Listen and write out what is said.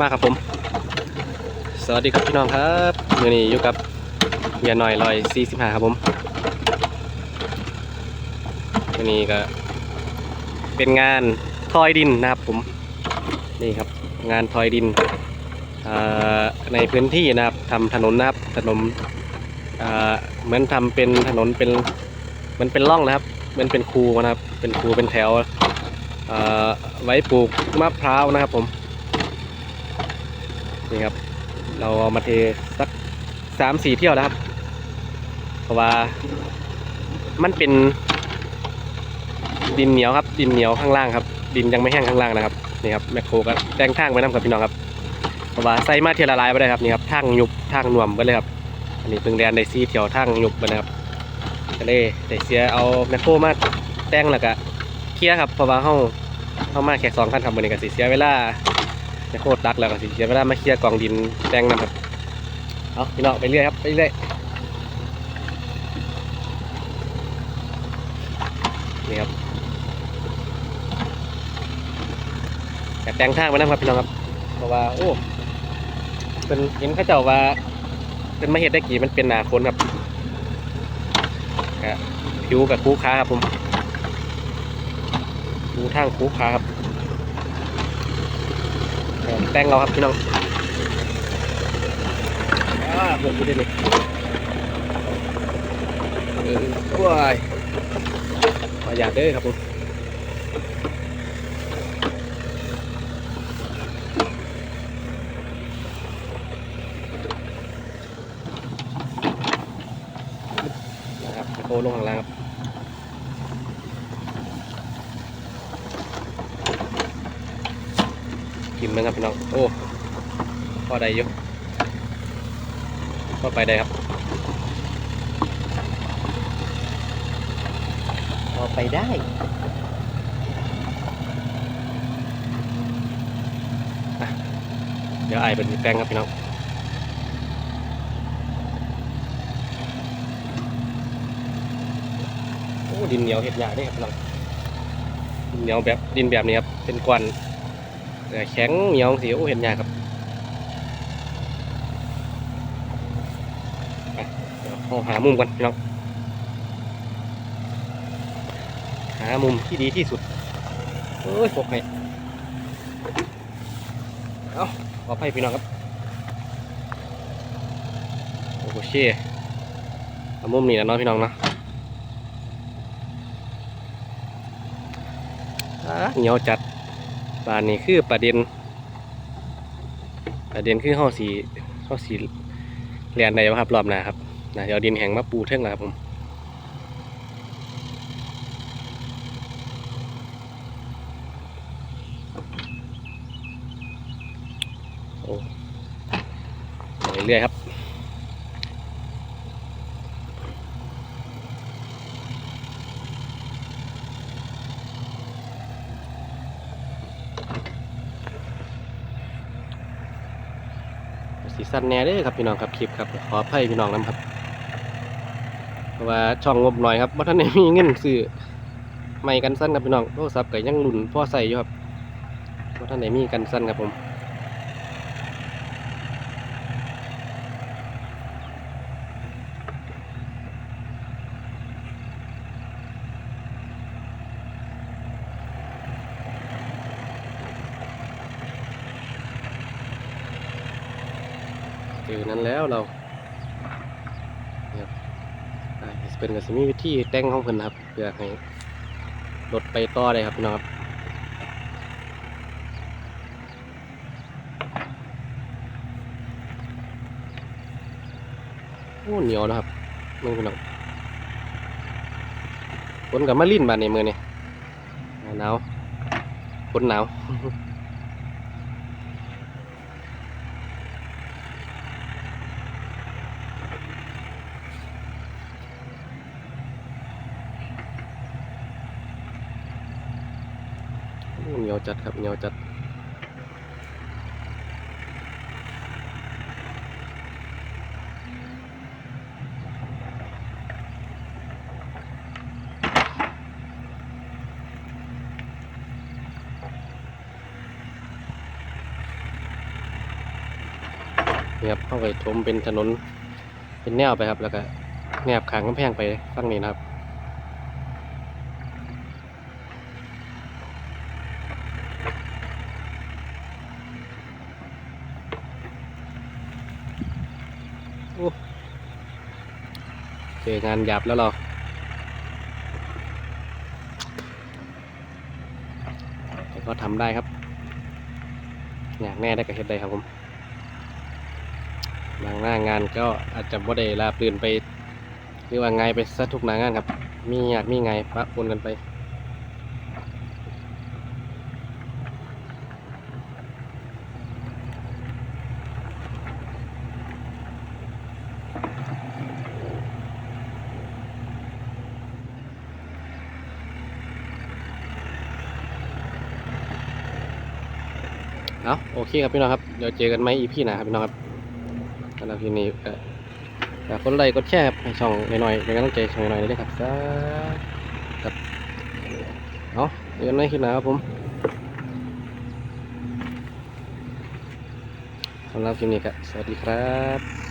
มากครับผม สวัสดีครับพี่น้องครับมื่อนี้อยู่กับเฮียหน่อยลอยสี่สิบห้าครับผมมื่อนี้ก็ เป็นงานทอยดินนะครับผมนี่ครับงานทอยดินในพื้นที่นะครับทำถนนนะครับถนนเหมือนทำเป็นถนนเป็นมันเป็นร่องนะครับ มันเป็นคูนะครับ เป็นคูเป็นแถวไว้ปลูกมะพร้าวนะครับผม นี่ครับ เราเอามาเทสักสามสี่เที่ยวแล้วครับ เพราะว่ามันเป็นดินเหนียวครับ ดินเหนียวข้างล่างครับ ดินยังไม่แห้งข้างล่างนะครับนี่ครับแมคโครก็แดงทางไปน้ำกับพี่น้องครับเพราะว่าใส่มาเทละลายไปได้ครับนี่ครับทางยุบทางนวมไปเลยครับอันนี้เพิ่งแดนได้ซีเที่ยวทางยุบไปนะครับก็เลยได้เสียเอาแมคโครมาแต่งแล้วก็เคลียร์ครับเพราะว่าเฮาเฮามาแค่สองคันครับวันนี้ก็สิเสียเวลา จะโคตรรักแล้วก็สิเสียเวลามาเคลียร์กองดินแดงนะครับเอาพี่น้องไปเรื่อยครับไปเรื่อยนี่ครับอยากแต่งทางมานะครับพี่น้องครับ เพราะว่าโอ้เป็นเห็นเข้าเจ้าว่า เป็นมาเห็ดได้กี่มันเป็นหนาคนครับกับผิวกับคูค้าครับผมดูทางคูค้าครับ แต่งเราครับพี่น้องอ่าผมพูดได้เลยเออว้ายมาอยากเด้อครับผมนะครับโคลงข้างล่างครับ กินมั้งครับพี่น้องโอ้พอได้อยู่พอไปได้ครับพอไปได้อะเดี๋ยวไอายเป็นแป้งครับพี่น้องโอ้ดินเหนียวเห็ดหยาได้ครับพี่น้องดินเหนียวแบบดินแบบนี้ครับเป็นกวน แต่แข็งเหนียวสีโอ้เห็นยากครับเราหามุมกันพี่น้องหามุมที่ดีที่สุดเอ้ยพกให้เอาขอให้พี่น้องครับโอ้โหเชี่ยเอามุมนี้นะเนาะพี่น้องนะอ่าเหนียวจัด บานนี้คือประเด็น ประเด็นคือห้าสีห้าสีเรียนใดวะครับรอบหน้าครับนะเดี๋ยวดินแห้งมาปูเท่งนะครับผมโอ้เรื่อยครับ สีสันแน่เด้อครับพี่น้องครับคลิปครับขออภัยพี่น้องนะครับเพราะว่าช่องงบหน่อยครับว่าท่านได้มีเงินซื้อไม่กันสั้นครับพี่น้องโทรศัพท์ก็ยังหลุนพ่อใส่อยู่ครับว่าท่านไหนมีกันสั้นครับผม เจอนั้นแล้วเรานี่ครับอ่าเป็นกับสมีวิธีแต่งของเพิ่นนครับเพื่อให้รถไปต่อได้ครับพี่น้องครับโอ้เหนียวนะครับมึงพี่น้องฝนกับมะลินบานในมือนี่หนาวฝนหนาว โอ้เหนียวจัดครับเหนียวจัดนี่ครับเข้าไปทมเป็นถนนเป็นแนวไปครับ แล้วก็แนบขางกำแพงไปฝั่งนี้นะครับ เจองานหยาบแล้วเราแต่ก็ทำได้ครับ อยากแน่ได้กับเฮ็ดได้ครับผมบางหน้างานก็อาจจะบ่ได้ลาบลื่นไป หรือว่าไงไปซะทุกหน้างานครับ มีอยากมีไงายปะปนกันไป เอาโอเคครับพี่น้องครับ เดี๋ยวเจอกันไหมอีพีหน้าครับพี่น้องครับสำหรับทีนี้ก็ฝากคนไลค์กดแชร์ครับให้ช่องหน่อยๆเป็นกำลังใจช่องหน่อยๆด้วยครับสาครับเอาเจอกันไหมคลิปหน้าครับผมสำหรับคลิปนี้ก็สวัสดีครับ